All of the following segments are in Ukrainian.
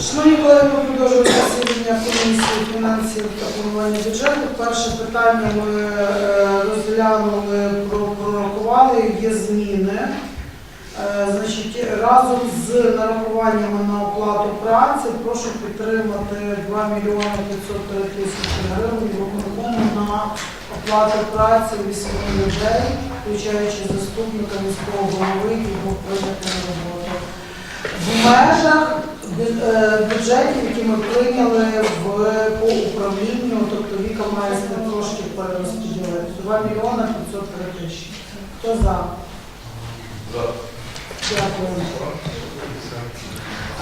Шановні колеги, ми продовжуємо засідання комісії фінансів та планування бюджету. Перше питання ми е, розглянули, про- прорахували, є зміни. Е, Значить, разом з нарахуваннями на оплату праці прошу підтримати 2 мільйони 503 тисячі гривень на оплату праці 8 людей, включаючи заступника міського голови, був прийнятий на роботу. В межах е, бюджетів, які ми прийняли в, по управлінню, тобто Віка має з трошки перерозподілити. 2 мільйони 503 тисячі. Хто за? Дякую.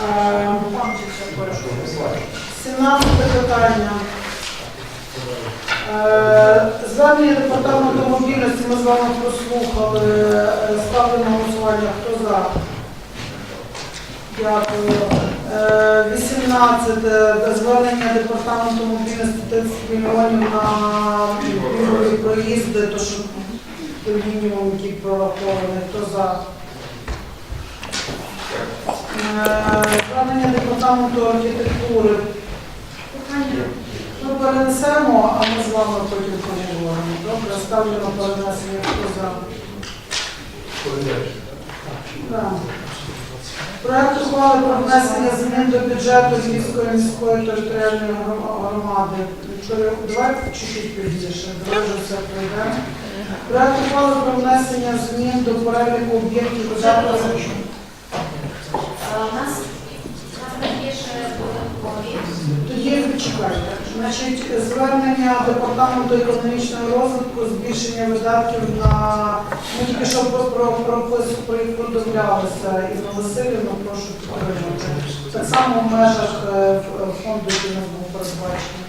Е, 17 питання. Е, Звернення департаменту мобільності ми з вами прослухали. Е, Ставлю на голосування. Хто за? Дякую. Е, 18. Е, Звернення департаменту мобільності 30 мільйонів на пільгові проїзди, то що той мінімум, який прорахований. Хто за? Звернення департаменту архітектури. Ми перенесемо, а ми з вами потім поговоримо. Добре, ставлю на перенесення. Хто за? Так. Ухвали про внесення змін до бюджету Львівської міської територіальної громади. Вікторія, Давайте чуть-чуть пізніше, давай вже все пройдемо. Проект ухвали про внесення змін до переліку об'єктів видатків. Е, У нас у нас там є ще додаткові. Тоді чекайте. Значить, звернення департаменту економічного розвитку, збільшення видатків на ми тільки що про повідомлялися Інна Васильівна, прошу підтримати. Так само в межах е, фонду, який нас був передбачений.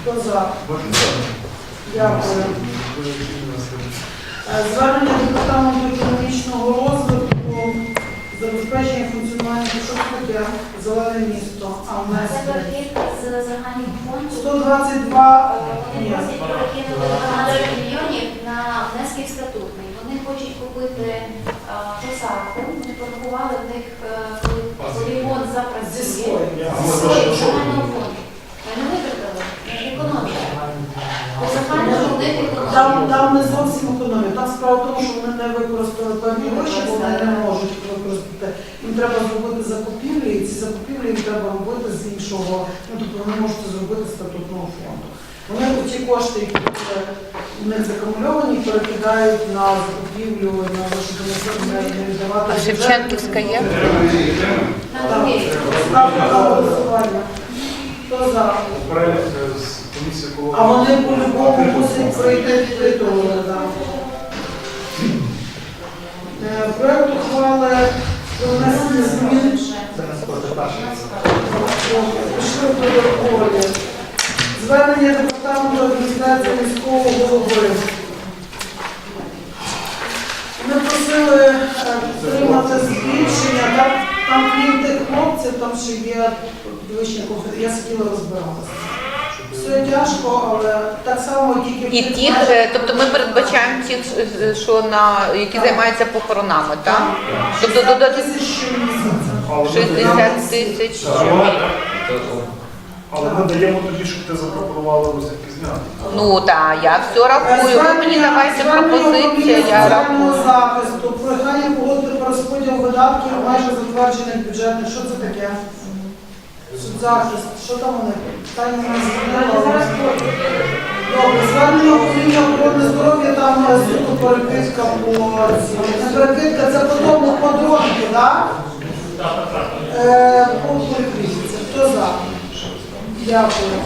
Хто за? Дякую. Е, Звернення департаменту економічного розвитку, забезпечення функціонування таке? Зелене місто, а в нас Це перекидка з загального фонду. 122 Вони просять перекинути 12 мільйонів на внески в статутний. Вони хочуть купити е, посадку. Ми порахували в них е, коли полігон зі запрацює. свої. Загального фонду. Ми витратили, економія. По загальному в них Там, економія. там не зовсім економія. Там справа в тому, що вони не використали певні гроші, бо вони не можуть. Їм треба зробити закупівлі, і ці закупівлі їм треба робити з іншого. Ну тобто вони можуть зробити з статутного фонду. Вони ті кошти, які в них закумульовані, перекидають на закупівлю, на те, не, віддавати. А. Шевченківська є? Другий. Ставлю на голосування. Хто за? А вони по-любому мусять пройти титул. Проект ухвали про внесення змін пішли додаткові. Звернення департаменту адміністрації міського голови. Ми просили е, підтримати збільшення, там, там крім тих хлопців, там ще є підвищення. Я сиділа розбиралася. Все тяжко, але так само тільки І ті, тобто ми передбачаємо ті, е, що на які займаються похоронами, так? Тобто додати тисяч щомісяця. 60 даємо- тисяч. Але ми даємо тобі, щоб ти запропонувала розвідки зняти. Ну так, я все рахую. Ви мені давайте пропозиції, я рахую. захисту, прохання погодити по розподіл видатків майже затверджених бюджетних. Що це таке? Соцзахист. Що там вони? Таня мене звернула. Добре, звернення управління охорони здоров'я, там е, суто перекидка по цій. Перекидка, це по тому подробки, так? Е, По поліклініці. Хто за? Дякую.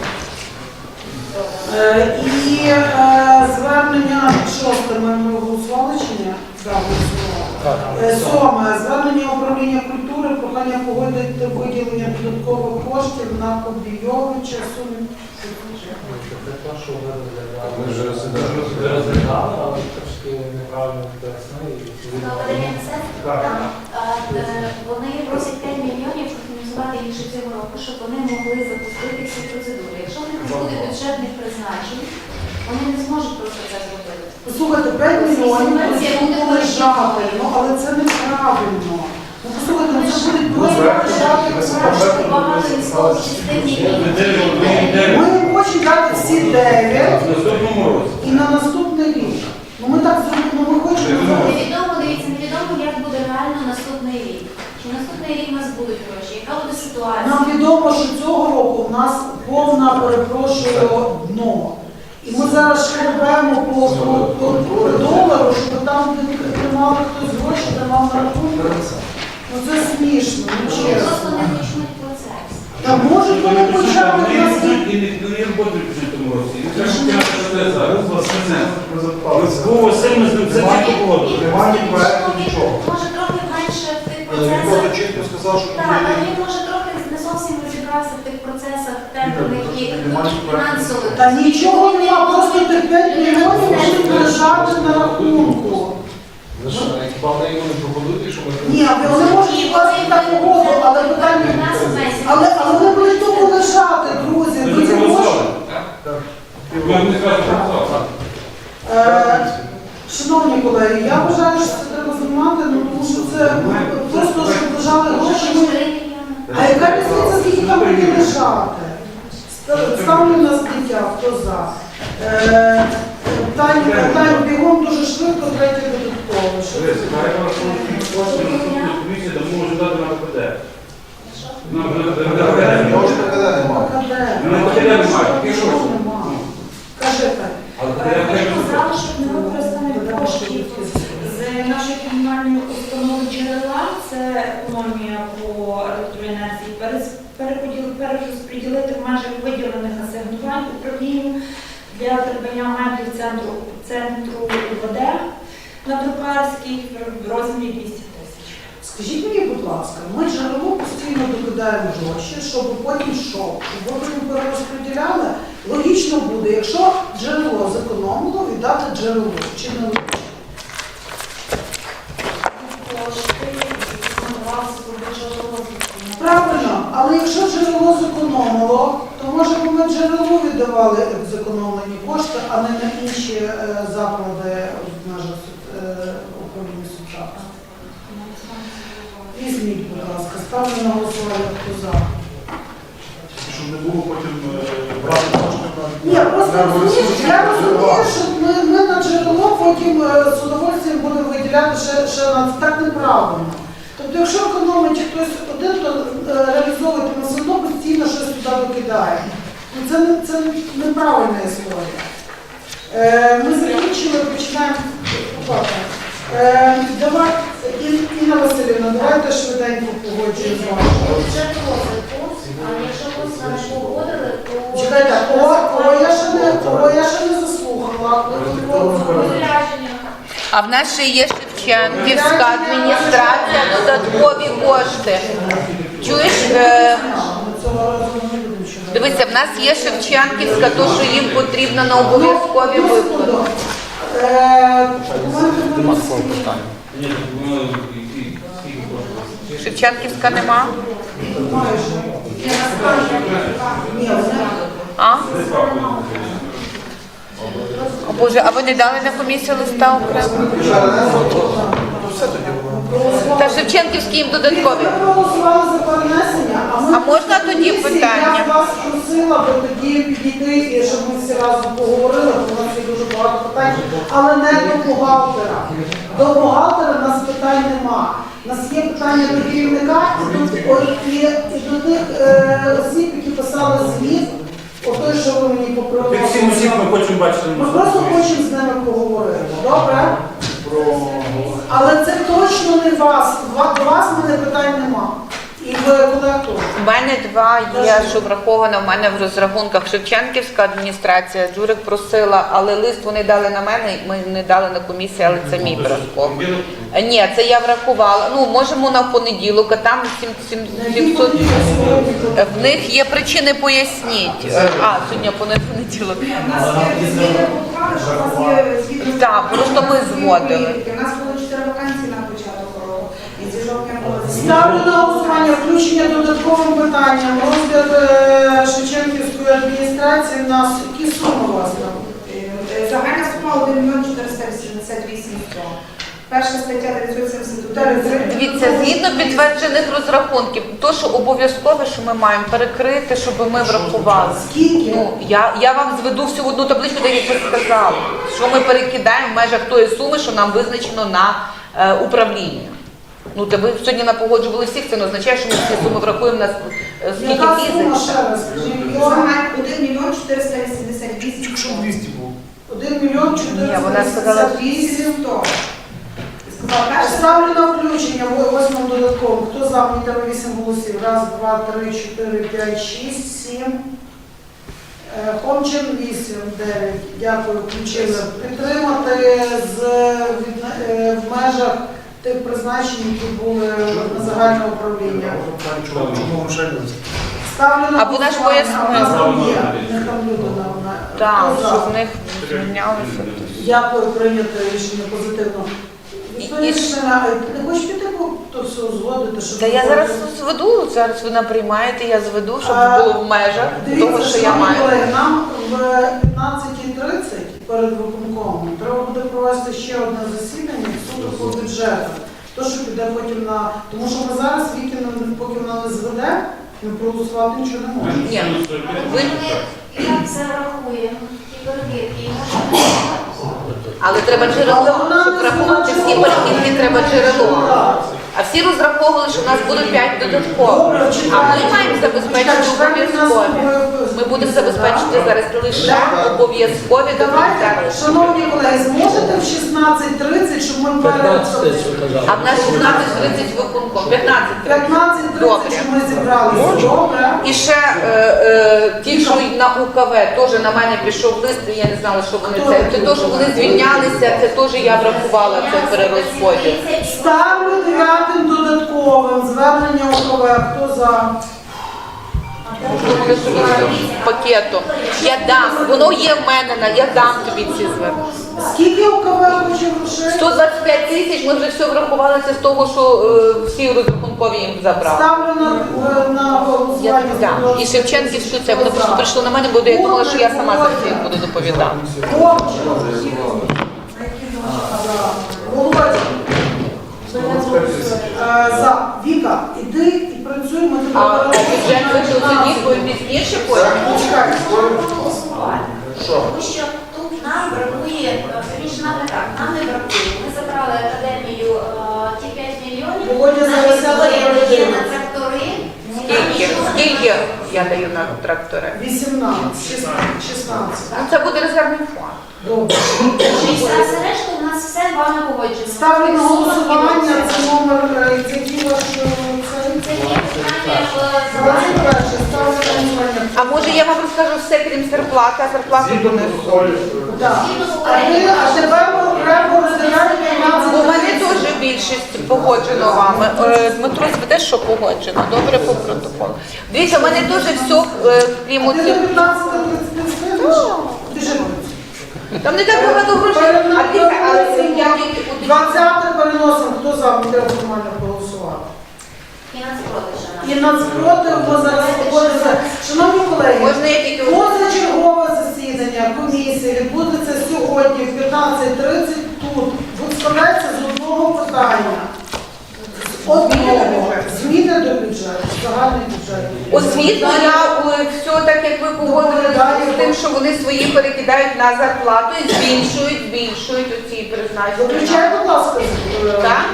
Е, І е, звернення шосте ми голосували чи ні? Так, голосували. Е, Сьоме. Звернення управління культури, прохання погодити виділення додаткових коштів на Побійовича в сумі. Ми вже розглядали, але трошки неправильно пояснили. Так. е, вони просять 5 мільйонів профінансувати їх цього року, щоб вони могли запустити всі процедури. Якщо в них не буде бюджетних призначень, вони не зможуть просто це зробити. Послухайте, 5 мільйонів просто лежати, ну але це неправильно. Ну послухайте, ну це буде просто лежати. Які Ми не хочемо дати всі 9 В наступному році. і на наступний рік. Ну ми так зробимо, ну ми хочемо. Невідомо, дивіться, невідомо, як буде реально наступний рік. Чи наступний рік у нас будуть гроші? Яка буде ситуація? Нам відомо, що цього року в нас повна, перепрошую, дно. Зараз ще по, по, по, по долару, щоб там, де тримали хтось гроші, тримав на рахунку. Ну це смішно, ну Вони чесно. просто не почнуть процес. Та можуть вони почати нас. і не- не роботи в цьому році. І треба почати процес зараз. Це. Був Василь, ми з ним це погодили. Він- Немає проекту, нічого. Може трохи менше в тих Він чітко сказав, що Так, але він може трохи не зовсім розібрався в тих процесах тендерних і фінансових. Та нічого нема, просто терпеть не можуть лежати на рахунку. Ми... Ні, вони можуть вкласти так угоду, але питання. Але, ви будете лежати, друзі. Ми Ви вже не можете. проголосували. Ми не скажемо проголосували. Е, Шановні колеги, я вважаю, що це треба знімати, ну тому що це ну, просто щоб лежали гроші. Може, ми- 4 мільйони? А яка різниця, скільки там буде лежати? Ст- Ставлю на зняття, хто за. Е, Тань, Тань, бігом дуже швидко, третє додаткове. Що Дивись, це? давай порахуємо, скільки коштує наступна комісія, тому може дати на ПКД. На ПКД. Його ж тільки що? Не використання коштів з нашої комунальної установи джерела, це економія по електроенергії, перерозподілити в межах виділених асигнувань управлінню для придбання меблів центру, центру УВД на Друкарській в розмірі 200 тисяч. Скажіть мені, будь ласка, ми джерело постійно докидаємо гроші, щоб потім що? Щоб потім перерозподіляли? Логічно буде, якщо джерело зекономило, віддати джерело. Чи не логічно? Правильно, але якщо джерело зекономило, то може б ми джерелу віддавали зекономлені кошти, а не на інші е, заклади в межах е, Візьміть, будь ласка, ставлю на голосування, хто за. Щоб не було потім е, брати кошти на Ні, просто на розумієш, я розумію, що ми, ми на джерело потім е, з удовольствием будемо виділяти ще, ще на так неправильно. Тобто, якщо економить хтось один, то е, реалізовувати ми все одно постійно щось туди викидаємо. Ну, Це, не- це неправильна історія. Е, ми закінчили, починаємо. Е, давай, Інна Васильівна, давайте швиденько погоджуємо з вами. Розвитку, а якщо просто не погодили, то... Чекайте, о, о, я ще не, о, я ще не заслухала. А в нас ще є Шевченківська адміністрація, додаткові кошти. Чуєш, е, дивися, в нас є Шевченківська, то що їм потрібно на обов'язкові виплати. Е. Ні, ну? Шевченківська нема? Ні, А? О Боже, а ви не дали на комісію листа окремо? Та Шевченківські їм додаткові. Проголосували за перенесення, а ми... А можна тоді Комісії, питання? Я вас просила би тоді підійти, і щоб ми всі разом поговорили, бо у нас є дуже багато питань, але не до бухгалтера. До бухгалтера в нас питань нема. У нас є питання до керівника і до, і, і до тих е, осіб, які писали звіт, той, що ви мені попробували. Тих всім осіб ми хочемо бачити Ми просто хочемо з ними поговорити. Добре? Про Але це точно не вас. До вас мене питань нема. У мене два є, що враховано в мене в розрахунках Шевченківська адміністрація. Джурик просила, але лист вони дали на мене, ми не дали на комісію, але це мій. Е, Ні, це я врахувала. Ну, можемо на понеділок, а там сім- сім- 700. Е, В них є причини поясніть. А, сьогодні понед- понеділок. У нас є зміни буквально, що у нас є. Так, просто ми зводили. У нас було 4 вакансії на початок року. І зі жовтня було Ставлю на голосування включення додатковим питанням розгляд е, Шевченківської адміністрації на с- які суми там? Е, Загальна сума 1 мільйон 400 800. Перша стаття 973. Дивіться, згідно підтверджених розрахунків, то що обов'язково, що ми маємо перекрити, щоб ми врахували. Скільки? Ну я, я вам зведу всю одну табличку, де я це сказала. Що ми перекидаємо в межах тої суми, що нам визначено на е, управління. Ну, та ви сьогодні напогоджували всіх, це не означає, що ми всі суми врахуємо на е, скільки Яка сума ще раз? скажіть? Загальний 1 мільйон 488 Якщо 200 було. 1 мільйон Ні, вона сказала 488 100. Сказала перша. Ставлю на включення в восьмому додатковому. Хто за мені треба 8 голосів? Раз, два, три, чотири, п'ять, шість, сім. Е, Хомчин 8, 9. Дякую, включили. Підтримати з, від- е, в межах тих призначень, які були на загальне управління. Чому не Ставлю на голосування. А, нас там є. В них там люди на- на- Так, Хто за? що в них звільнялися. Дякую, прийняти рішення позитивно. Відповідь, і- ти хочеш піти то все узгодити? щоб Та я зараз зведу, зараз ви наприймаєте, я зведу, щоб А, було в межах Дивіться, того, що я шановні маю. колеги, нам в 15.30 перед виконкомом треба буде провести ще одне засідання суду по бюджету. То, що піде потім на... Тому що ми зараз віки, поки вона не зведе, ми проголосувати нічого не можемо. Ні. ви як це врахуємо, і перевірки, і Але треба джерело, щоб рахувати всі перехідні, треба джерело. А всі розраховували, що в нас буде 5 додатково. Добре, А ми маємо забезпечити обов'язкові. обов'язкові. Ми будемо забезпечити зараз лише обов'язкові до Давайте, кінця. шановні колеги, зможете в 16.30, щоб ми перед... А в нас 16.30 виконком, 15.30. 15.30, Добре. щоб ми зібралися. Добре. І ще е, е, ті, що й на УКВ, теж на мене пішов лист, і я не знала, що вони це. Це те, що вони звільнялися, це теж я врахувала цей перерозподіл. Ставлю дев'ятим додатковим звернення ОКВ. Хто за? Пакетом. Я дам, воно є в мене, на- я дам тобі ці звернення. Скільки ОКВ хоче грошей? 125 тисяч, ми вже все врахували, це з того, що е, всі розрахункові їм забрали. Ставлю на, е, на Я голосування. тобі дам. І Шевченківську це, вони просто прийшли на мене, бо я думала, що я сама за всіх буду доповідати. Володя. Е, За. Віка, іди і працюй, ми тебе А бюджет вийшов тоді, бо пізніше потім. Чекай. Тому що тут нам бракує, е, вірніше нам не так, нам не бракує. Ми забрали академію е, ті 5 мільйонів. Володя зараз сяде є на трактори. Скільки? Скільки я даю на трактори? 18, 16. Ну це буде резервний фонд. Добре. І все решта у нас все вами погоджено. Ставлю на голосування, це номер, е, який ваш е, Це це? є питання в залежності. Ставлю на голосування. А може я вам розкажу все, крім зарплати, а зарплату Згідно донесу. протоколів. Так. А ви, а тепер ми окремо розглядаємо 15. Бо в мене теж більшість погоджено вами. Е, Дмитро, зведе, що погоджено. Добре по протоколу. Дивіться, в мене теж все, крім оцих. на 15 встигнеш? Біжи. Там не так багато грошей. А дивіться, але це я 20 переносимо. Хто за? Треба нормально. Фінанспродажа. І нацпроти ми зараз виходимо. Шановні колеги, Можна я тільки позачергове засідання комісії відбудеться сьогодні в 15.30 тут. Тут складається з одного питання. З одного. Зміни до бюджету, загальний бюджет. Освіту я е, все так, як ви погодили з тим, що вони свої перекидають на зарплату і збільшують, збільшують оці призначення. Виключай, будь ласка, е, Так?